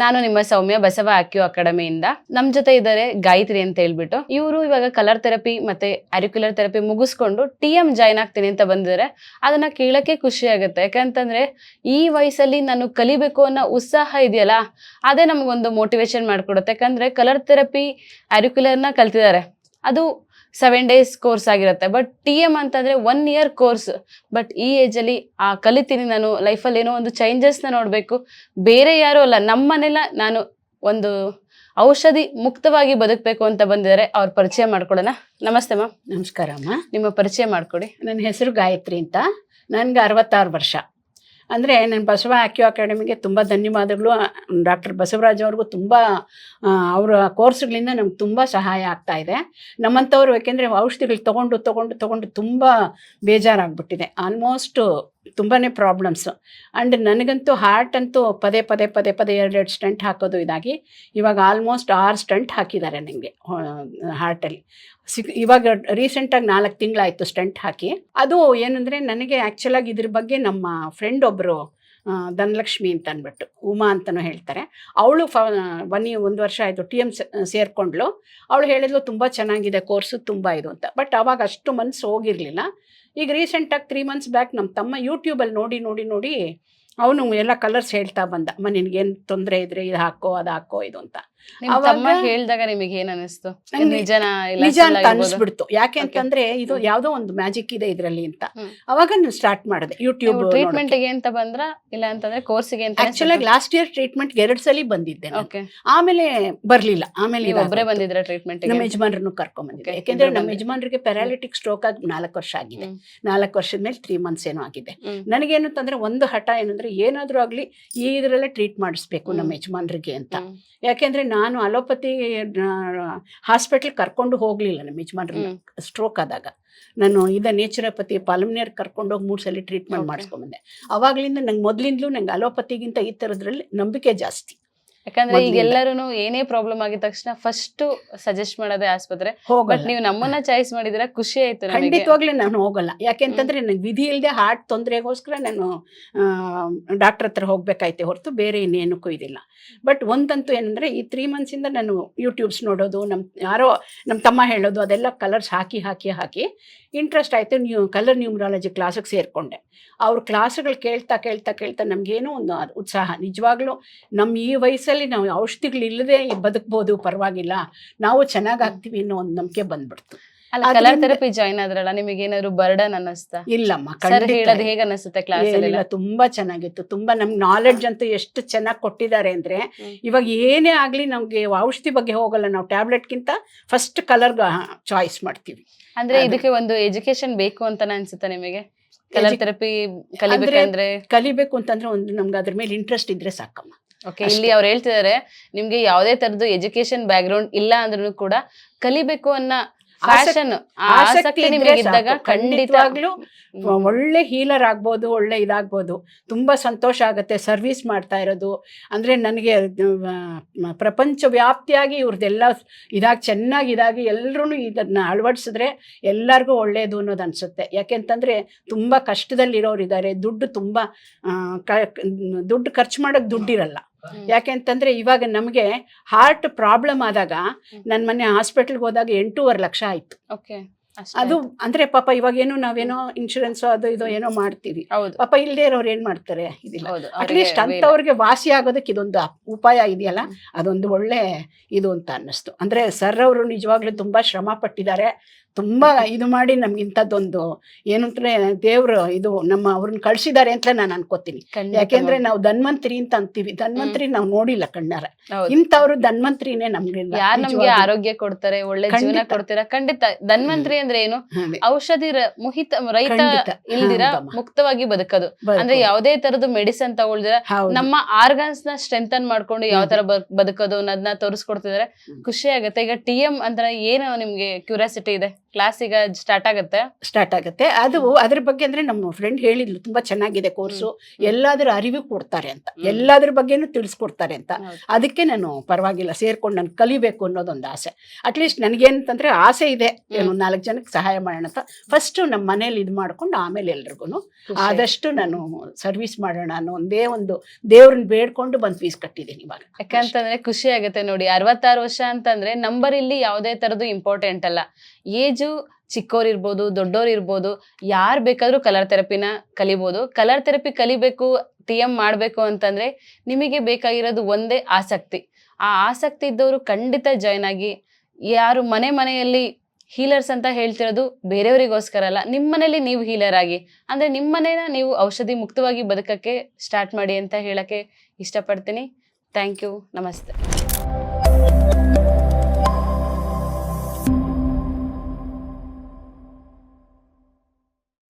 ನಾನು ನಿಮ್ಮ ಸೌಮ್ಯ ಬಸವ ಆಕ್ಯೂ ಅಕಾಡೆಮಿಯಿಂದ. ನಮ್ ಜೊತೆ ಇದ್ದಾರೆ ಗಾಯತ್ರಿ ಅಂತ ಹೇಳ್ಬಿಟ್ಟು. ಇವರು ಇವಾಗ ಕಲರ್ ಥೆರಪಿ ಮತ್ತೆ ಅರಿಕ್ಯುಲರ್ ಥೆರಪಿ ಮುಗಿಸ್ಕೊಂಡು ಟಿ ಎಂ ಜಾಯ್ನ್ ಆಗ್ತೀನಿ ಅಂತ ಬಂದಿದ್ದಾರೆ. ಅದನ್ನ ಕೇಳಕ್ಕೆ ಖುಷಿ ಆಗುತ್ತೆ. ಯಾಕಂತಂದ್ರೆ ಈ ವಯಸ್ಸಲ್ಲಿ ನಾನು ಕಲಿಬೇಕು ಅನ್ನೋ ಉತ್ಸಾಹ ಇದೆಯಲ್ಲ, ಅದೇ ನಮಗೊಂದು ಮೋಟಿವೇಶನ್ ಮಾಡ್ಕೊಡುತ್ತೆ. ಯಾಕಂದ್ರೆ ಕಲರ್ ಥೆರಪಿ ಅರಿಕ್ಯುಲರ್ನ ಕಲ್ತಿದ್ದಾರೆ. ಅದು ಸೆವೆನ್ ಡೇಸ್ ಕೋರ್ಸ್ ಆಗಿರುತ್ತೆ. ಬಟ್ ಟಿ ಎಂ ಅಂತಂದ್ರೆ ಒನ್ ಇಯರ್ ಕೋರ್ಸ್ ಬಟ್ ಈ ಏಜ್ ಅಲ್ಲಿ ಆ ಕಲಿತೀನಿ ನಾನು. ಲೈಫಲ್ಲಿ ಏನೋ ಒಂದು ಚೇಂಜಸ್ನ ನೋಡಬೇಕು. ಬೇರೆ ಯಾರು ಅಲ್ಲ. ನಮ್ಮನೆಲ್ಲ ನಾನು ಒಂದು ಔಷಧಿ ಮುಕ್ತವಾಗಿ ಬದುಕಬೇಕು ಅಂತ ಬಂದಿದ್ದಾರೆ. ಅವ್ರ ಪರಿಚಯ ಮಾಡ್ಕೊಡೋಣ. ನಮಸ್ತೆ ಮ್ಯಾಮ್. ನಮಸ್ಕಾರ ಅಮ್ಮ ನಿಮ್ಮ ಪರಿಚಯ ಮಾಡ್ಕೊಡಿ. ನನ್ನ ಹೆಸರು ಗಾಯತ್ರಿ ಅಂತ. ನನಗೆ ಅರವತ್ತಾರು ವರ್ಷ. ಅಂದರೆ ನಾನು ಬಸವ ಆಕ್ಯೋ ಅಕಾಡೆಮಿಗೆ ತುಂಬ ಧನ್ಯವಾದಗಳು. ಡಾಕ್ಟರ್ ಬಸವರಾಜ್ ಅವ್ರಿಗೂ ತುಂಬ ಅವರ ಕೋರ್ಸ್ಗಳಿಂದ ನಮ್ಗೆ ತುಂಬ ಸಹಾಯ ಆಗ್ತಾ ಇದೆ. ನಮ್ಮಂಥವ್ರು ಯಾಕೆಂದರೆ ಔಷಧಿಗಳು ತೊಗೊಂಡು ತೊಗೊಂಡು ತೊಗೊಂಡು ತುಂಬ ಬೇಜಾರಾಗ್ಬಿಟ್ಟಿದೆ. ಆಲ್ಮೋಸ್ಟ್ ತುಂಬಾ ಪ್ರಾಬ್ಲಮ್ಸು ಆ್ಯಂಡ್ ನನಗಂತೂ ಹಾರ್ಟ್ ಅಂತೂ ಪದೇ ಪದೇ ಪದೇ ಪದೇ ಎರಡೆರಡು ಸ್ಟಂಟ್ ಹಾಕೋದು ಇದಾಗಿ, ಇವಾಗ ಆಲ್ಮೋಸ್ಟ್ ಆರು ಸ್ಟಂಟ್ ಹಾಕಿದ್ದಾರೆ ನನಗೆ ಹಾರ್ಟಲ್ಲಿ ಸಿಕ್, ಇವಾಗ ರೀಸೆಂಟಾಗಿ ನಾಲ್ಕು ತಿಂಗಳಾಯಿತು ಸ್ಟಂಟ್ ಹಾಕಿ. ಅದು ಏನಂದರೆ, ನನಗೆ ಆ್ಯಕ್ಚುಲಾಗಿ ಇದ್ರ ಬಗ್ಗೆ ನಮ್ಮ ಫ್ರೆಂಡ್ ಒಬ್ಬರು ಧನಲಕ್ಷ್ಮಿ ಅಂತ ಅಂದ್ಬಿಟ್ಟು, ಉಮಾ ಅಂತಲೂ ಹೇಳ್ತಾರೆ. ಅವಳು ಫ ಒಂದು ವರ್ಷ ಆಯಿತು, ಟಿ ಎಂ ಸೇರಿಕೊಂಡ್ಳು. ಅವಳು ಹೇಳಿದ್ಲು, ತುಂಬ ಚೆನ್ನಾಗಿದೆ, ಕೋರ್ಸು ತುಂಬ ಇದು ಅಂತ. ಬಟ್ ಅವಾಗ ಅಷ್ಟು ಮನ್ಸು ಹೋಗಿರಲಿಲ್ಲ. ಈಗ ರೀಸೆಂಟಾಗಿ ತ್ರೀ ಮಂತ್ಸ್ ಬ್ಯಾಕ್ ನಮ್ಮ ತಮ್ಮ ಯೂಟ್ಯೂಬಲ್ಲಿ ನೋಡಿ ನೋಡಿ ನೋಡಿ, ಅವನು ಎಲ್ಲ ಕಲರ್ಸ್ ಹೇಳ್ತಾ ಬಂದ. ಅಮ್ಮ, ನಿನಗೇನು ತೊಂದರೆ ಇದ್ರೆ, ಇದು ಹಾಕೋ, ಅದು ಹಾಕೋ, ಇದು ಅಂತ. ತಮ್ಮ ಹೇಳ್ದಾಗ ನಿಮಗೆ ಏನ್ ಅನಿಸ್ತು? ನಿಜನ ನಿಜ ಅಂತ? ಅನ್ಸ್ಬಿಡ್ತು. ಯಾಕೆ ಅಂತಂದ್ರೆ ಇದು ಯಾವ್ದೋ ಒಂದು ಮ್ಯಾಜಿಕ್ ಇದೆ ಇದ್ರಲ್ಲಿ ಅಂತ. ಅವಾಗ ನಾನು ಸ್ಟಾರ್ಟ್ ಮಾಡಿದೆ ಯೂಟ್ಯೂಬ್ ಟ್ರೀಟ್ಮೆಂಟ್ಗೆ ಅಂತ ಬಂದ್ರ ಇಲ್ಲ ಅಂತಂದ್ರೆ ಕೋರ್ಸಿಗೆ ಅಂತ ಆಕ್ಚುಲಿ ಲಾಸ್ಟ್ ಇಯರ್ ಟ್ರೀಟ್ಮೆಂಟ್ ಎರಡ್ ಸಲ ಬಂದಿದ್ದೆ ಆಮೇಲೆ ಬರ್ಲಿಲ್ಲ. ಆಮೇಲೆ ಒಬ್ಬರೇ ಬಂದಿದ್ರೆ ಟ್ರೀಟ್ಮೆಂಟ್ ನಮ್ಮ ಯಜಮಾನ್ರನ್ನು ಕರ್ಕೊಂಡ್ ಬಂದಿದ್ದೆ. ಯಾಕೆಂದ್ರೆ ನಮ್ಮ. ಯಜಮಾನ್ರಿಗೆ ಪ್ಯಾರಾಲಿಟಿಕ್ ಸ್ಟ್ರೋಕ್ ಆಗಿ ನಾಲ್ಕು ವರ್ಷ ಆಗಿದೆ. ನಾಲ್ಕು ವರ್ಷದ ಮೇಲೆ ತ್ರೀ ಮಂತ್ಸ್ ಏನೋ ಆಗಿದೆ. ನನಗೆ ನನಗೇನು ಅಂತಂದ್ರೆ ಒಂದು ಹಠ ಏನಂದ್ರೆ ಏನಾದ್ರೂ ಆಗ್ಲಿ ಈ ಇದರಲ್ಲೇ ಟ್ರೀಟ್ ಮಾಡಿಸ್ಬೇಕು ನಮ್ಮ. ಯಜಮಾನ್ರಿಗೆ ಅಂತ. ಯಾಕೆಂದ್ರೆ ನಾನು ಅಲೋಪತಿ ಹಾಸ್ಪಿಟ್ಲ್ ಕರ್ಕೊಂಡು ಹೋಗ್ಲಿಲ್ಲ ನಮ್ಮ ಯಜಮಾನ್ರ ಸ್ಟ್ರೋಕ್ ಆದಾಗ. ನಾನು ಇದ ನೇಚುರೋಪತಿ ಪಾಲಮ್ನಿಯರ್ ಕರ್ಕೊಂಡು ಹೋಗಿ ಮೂರು ಸಲ ಟ್ರೀಟ್ಮೆಂಟ್ ಮಾಡಿಸ್ಕೊಂಡ್ಬಂದೆ ಮಾಡಿಸ್ಕೊಂಬಂದೆ. ಅವಾಗ್ಲಿಂದ ನಂಗೆ ಮೊದ್ಲಿಂದ್ಲೂ ನಂಗೆ ಅಲೋಪತಿಗಿಂತ ಈ ಥರದ್ರಲ್ಲಿ ನಂಬಿಕೆ ಜಾಸ್ತಿ. ಯಾಕಂದ್ರೆ ಈಗ ಎಲ್ಲರೂ ಏನೇ ಪ್ರಾಬ್ಲಮ್ ಆಗಿದ ತಕ್ಷಣ ಫಸ್ಟ್ ಸಜೆಸ್ಟ್ ಮಾಡೋದೇ ಆಸ್ಪತ್ರೆ. ಬಟ್ ನೀವು ನಮ್ಮನ್ನ ಚಾಯ್ಸ್ ಮಾಡಿದ್ರೆ ಖುಷಿ ಆಯ್ತು ಖಂಡಿತವಾಗ್ಲೂ ನಾನು ಹೋಗಲ್ಲ. ಯಾಕೆಂತಂದ್ರೆ ನನಗೆ ವಿಧಿ ಇಲ್ಲದೆ ಹಾರ್ಟ್ ತೊಂದರೆಗೋಸ್ಕರ ನಾನು ಡಾಕ್ಟರ್ ಹತ್ರ ಹೋಗ್ಬೇಕಾಯ್ತೆ ಹೊರತು ಬೇರೆ ಇನ್ನೇನಕ್ಕೂ ಇದಿಲ್ಲ. ಬಟ್ ಒಂದಂತೂ ಏನಂದ್ರೆ ಈ ತ್ರೀ ಮಂತ್ಸಿಂದ ನಾನು ಯೂಟ್ಯೂಬ್ಸ್ ನೋಡೋದು ನಮ್ಮ ಯಾರೋ ನಮ್ಮ ತಮ್ಮ ಹೇಳೋದು ಅದೆಲ್ಲ ಕಲರ್ಸ್ ಹಾಕಿ ಹಾಕಿ ಹಾಕಿ ಇಂಟ್ರೆಸ್ಟ್ ಆಯಿತು. ನ್ಯೂ ಕಲರ್ ನ್ಯೂಮರಾಲಜಿ ಕ್ಲಾಸಿಗೆ ಸೇರಿಕೊಂಡೆ. ಅವ್ರ ಕ್ಲಾಸ್ಗಳು ಕೇಳ್ತಾ ಕೇಳ್ತಾ ಕೇಳ್ತಾ ನಮಗೇನೋ ಒಂದು ಉತ್ಸಾಹ. ನಿಜವಾಗ್ಲೂ ನಮ್ಮ ಈ ವಯಸ್ಸಲ್ಲಿ ನಾವು ಔಷಧಿಗಳಿಲ್ಲದೆ ಬದುಕ್ಬೋದು ಪರವಾಗಿಲ್ಲ. ನಾವು ಚೆನ್ನಾಗಾಗ್ತೀವಿ ಅನ್ನೋ ಒಂದು ನಂಬಿಕೆ ಬಂದ್ಬಿಡ್ತು. ಅಲ್ಲ ಕಲರ್ ಥೆರಪಿ ಜಾಯಿನ್ ಆದ್ರಲ್ಲ ನಿಮಗೆ ಏನಾದ್ರು ಬರ್ಡನ್ ಅನ್ನಿಸ್ತಾ? ಇಲ್ಲಮ್ಮ ಹೇಳೋದು ಹೇಗೆ ಅನಿಸುತ್ತೆ ಕ್ಲಾಸ್ ಏನಿಲ್ಲ ತುಂಬಾ ಚೆನ್ನಾಗಿತ್ತು. ತುಂಬಾ ನಮ್ಗೆ ನಾಲೆಡ್ಜ್ ಅಂತೂ ಎಷ್ಟು ಚೆನ್ನಾಗಿ ಕೊಟ್ಟಿದ್ದಾರೆ ಅಂದ್ರೆ. ಇವಾಗ ಏನೇ ಆಗ್ಲಿ ನಮ್ಗೆ ಔಷಧಿ ಬಗ್ಗೆ ಹೋಗಲ್ಲ. ನಾವು ಟ್ಯಾಬ್ಲೆಟ್ಗಿಂತ ಫಸ್ಟ್ ಕಲರ್ ಚಾಯ್ಸ್ ಮಾಡ್ತೀವಿ. ಅಂದ್ರೆ ಇದಕ್ಕೆ ಒಂದು ಎಜುಕೇಶನ್ ಬೇಕು ಅಂತ ಅನ್ಸುತ್ತಾ ನಿಮಗೆ? ಕಲರ್ ಥೆರಪಿ ಥೆರಪಿ ಕಲಿಬೇಕಂದ್ರೆ? ಕಲಿಬೇಕು ಅಂತಂದ್ರೆ ಒಂದು ನಮ್ಗೆ ಅದ್ರ ಮೇಲೆ ಇಂಟ್ರೆಸ್ಟ್ ಇದ್ರೆ ಸಾಕಮ್ಮ. ಓಕೆ ಇಲ್ಲಿ ಅವ್ರು ಹೇಳ್ತಿದ್ದಾರೆ ನಿಮ್ಗೆ ಯಾವುದೇ ತರದ್ದು ಎಜುಕೇಶನ್ ಬ್ಯಾಕ್ ಗ್ರೌಂಡ್ ಇಲ್ಲ ಅಂದ್ರೂ ಕೂಡ ಕಲಿಬೇಕು ಅನ್ನೋ ಫ್ಯಾಷನ್ ಆಸಕ್ತಿ ನಿಮಗೆ ಇದ್ದಾಗ ಖಂಡಿತವಾಗ್ಲೂ ಒಳ್ಳೆ ಹೀಲರ್ ಆಗ್ಬೋದು ಒಳ್ಳೆ ಇದಾಗ್ಬೋದು. ತುಂಬಾ ಸಂತೋಷ ಆಗುತ್ತೆ ಸರ್ವಿಸ್ ಮಾಡ್ತಾ ಇರೋದು. ಅಂದ್ರೆ ನನಗೆ ಪ್ರಪಂಚ ವ್ಯಾಪ್ತಿಯಾಗಿ ಇವ್ರದ್ದೆಲ್ಲ ಇದಾಗಿ ಚೆನ್ನಾಗಿ ಇದಾಗಿ ಎಲ್ಲರೂ ಇದನ್ನ ಅಳವಡಿಸಿದ್ರೆ ಎಲ್ಲರಿಗೂ ಒಳ್ಳೆಯದು ಅನ್ನೋದು ಅನ್ಸುತ್ತೆ. ಯಾಕೆಂತಂದ್ರೆ ತುಂಬಾ ಕಷ್ಟದಲ್ಲಿರೋರು ಇದ್ದಾರೆ ದುಡ್ಡು ತುಂಬಾ ದುಡ್ಡು ಖರ್ಚು ಮಾಡೋಕ್ ದುಡ್ಡಿರಲ್ಲ. ಯಾಕೆಂತಂದ್ರೆ ಇವಾಗ ನಮಗೆ ಹಾರ್ಟ್ ಪ್ರಾಬ್ಲಮ್ ಆದಾಗ ನನ್ನ ಮನೆ ಹಾಸ್ಪಿಟಲ್ಗೆ ಹೋದಾಗ ಎಂಟೂವರೆ ಲಕ್ಷ ಆಯ್ತು. ಅದು ಅಂದ್ರೆ ಪಾಪ ಇವಾಗ ಏನು ನಾವೇನೋ ಇನ್ಶೂರೆನ್ಸ್ ಅದು ಇದು ಏನೋ ಮಾಡ್ತೀವಿ. ಪಾಪ ಇಲ್ಲದೆ ಇರೋರು ಏನ್ ಮಾಡ್ತಾರೆ? ಇದಿಲ್ಲ. ಅಟ್ಲೀಸ್ಟ್ ಅಂತವ್ರಿಗೆ ವಾಸಿ ಆಗೋದಕ್ಕೆ ಇದೊಂದು ಉಪಾಯ ಇದೆಯಲ್ಲ ಅದೊಂದು ಒಳ್ಳೆ ಇದು ಅಂತ ಅನ್ನಿಸ್ತು. ಅಂದ್ರೆ ಸರ್ ಅವರು ನಿಜವಾಗ್ಲೂ ತುಂಬಾ ಶ್ರಮ ಪಟ್ಟಿದ್ದಾರೆ. ತುಂಬಾ ಇದು ಮಾಡಿ ನಮ್ಗೆ ಇಂಥದ್ದೊಂದು ಏನು ದೇವ್ರು ಇದು ನಮ್ಮ ಅವ್ರನ್ನ ಕಳ್ಸಿದ್ದಾರೆ ಅಂತ ನಾನು ಅನ್ಕೋತೀನಿ. ಯಾಕೆಂದ್ರೆ. ನಾವು ಧನ್ವಂತ್ರಿ ಅಂತ ಅಂತೀವಿ. ಧನ್ವಂತರಿ ನಾವು ನೋಡಿಲ್ಲ ಕಣ್ಣಾರ. ಇಂತ ಇಂಥವ್ರು ಧನ್ವಂತ್ರಿನೇ ನಮ್ಗೆ ಯಾರ್ ನಮ್ಗೆ ಆರೋಗ್ಯ ಕೊಡ್ತಾರೆ ಒಳ್ಳೆ ಜೀವನ. ಕೊಡ್ತೀರಾ? ಖಂಡಿತ. ಧನ್ವಂತ್ರಿ ಅಂದ್ರೆ ಏನು? ಔಷಧಿ ಮುಹಿತ ರೈತ ಇಲ್ದಿರ ಮುಕ್ತವಾಗಿ ಬದುಕೋದು. ಅಂದ್ರೆ ಯಾವುದೇ ತರದ ಮೆಡಿಸಿನ್ ತಗೊಳ್ದಿರ ನಮ್ಮ ಆರ್ಗನ್ಸ್ನ ಸ್ಟ್ರೆಂಥನ್ ಮಾಡ್ಕೊಂಡು ಯಾವ ತರ ಬದುಕೋದು ಅನ್ನೋದನ್ನ ತೋರಿಸ್ಕೊಡ್ತಿದಾರೆ. ಖುಷಿ ಆಗುತ್ತೆ. ಈಗ ಟಿ ಎಂ ಅಂದ್ರೆ ಏನು ನಿಮ್ಗೆ ಕ್ಯೂರಿಯಾಸಿಟಿ ಇದೆ? ಕ್ಲಾಸ್ ಈಗ ಸ್ಟಾರ್ಟ್ ಆಗುತ್ತೆ? ಸ್ಟಾರ್ಟ್ ಆಗುತ್ತೆ. ಅದು ಅದ್ರ ಬಗ್ಗೆ ಅಂದ್ರೆ ನಮ್ಮ ಫ್ರೆಂಡ್ ಹೇಳಿದ್ಲು ತುಂಬಾ ಚೆನ್ನಾಗಿದೆ ಕೋರ್ಸು ಎಲ್ಲಾದ್ರ ಅರಿವು ಕೊಡ್ತಾರೆ ಅಂತ. ಎಲ್ಲಾದ್ರ ಬಗ್ಗೆನೂ ತಿಳಿಸ್ಕೊಡ್ತಾರೆ ಅಂತ. ಅದಕ್ಕೆ ನಾನು ಪರವಾಗಿಲ್ಲ ಸೇರ್ಕೊಂಡು ನಾನು ಕಲಿಬೇಕು ಅನ್ನೋದೊಂದು ಆಸೆ. ಅಟ್ಲೀಸ್ಟ್ ನನಗೇನಂತಂದ್ರೆ ಆಸೆ ಇದೆ. ಏನು ನಾಲ್ಕು ಜನಕ್ಕೆ ಸಹಾಯ ಮಾಡೋಣ ಅಂತ. ಫಸ್ಟ್ ನಮ್ಮ ಮನೇಲಿ ಇದು ಮಾಡ್ಕೊಂಡು ಆಮೇಲೆ ಎಲ್ರಿಗೂ ಆದಷ್ಟು ನಾನು ಸರ್ವಿಸ್ ಮಾಡೋಣ ಅನ್ನೋ ಒಂದೇ ಒಂದು ದೇವ್ರನ್ನ ಬೇಡ್ಕೊಂಡು ಬಂದು ಫೀಸ್ ಕಟ್ಟಿದ್ದೀನಿ ಇವಾಗ. ಯಾಕಂತಂದ್ರೆ ಖುಷಿ ಆಗುತ್ತೆ ನೋಡಿ. ಅರವತ್ತಾರು ವರ್ಷ ಅಂತಂದ್ರೆ ನಂಬರ್ ಇಲ್ಲಿ ಯಾವುದೇ ತರದ್ದು ಇಂಪಾರ್ಟೆಂಟ್ ಅಲ್ಲ. ಏಜು ಚಿಕ್ಕವ್ರು ಇರ್ಬೋದು ದೊಡ್ಡೋರಿರ್ಬೋದು ಯಾರು ಬೇಕಾದರೂ ಕಲರ್ ಥೆರಪಿನ ಕಲಿಬೋದು. ಕಲರ್ ಥೆರಪಿ ಕಲಿಬೇಕು ಟಿ ಎಂ ಮಾಡಬೇಕು ಅಂತಂದರೆ ನಿಮಗೆ ಬೇಕಾಗಿರೋದು ಒಂದೇ ಆಸಕ್ತಿ. ಆ ಆಸಕ್ತಿ ಇದ್ದವರು ಖಂಡಿತ ಜಾಯ್ನ್ ಆಗಿ ಯಾರು ಮನೆ ಮನೆಯಲ್ಲಿ ಹೀಲರ್ಸ್ ಅಂತ ಹೇಳ್ತಿರೋದು ಬೇರೆಯವರಿಗೋಸ್ಕರ ಅಲ್ಲ ನಿಮ್ಮ ಮನೇಲಿ ನೀವು ಹೀಲರ್ ಆಗಿ. ಅಂದರೆ ನಿಮ್ಮ ಮನೇನ ನೀವು ಔಷಧಿ ಮುಕ್ತವಾಗಿ ಬದುಕಕ್ಕೆ ಸ್ಟಾರ್ಟ್ ಮಾಡಿ ಅಂತ ಹೇಳೋಕ್ಕೆ ಇಷ್ಟಪಡ್ತೀನಿ. ಥ್ಯಾಂಕ್ ಯು ನಮಸ್ತೆ.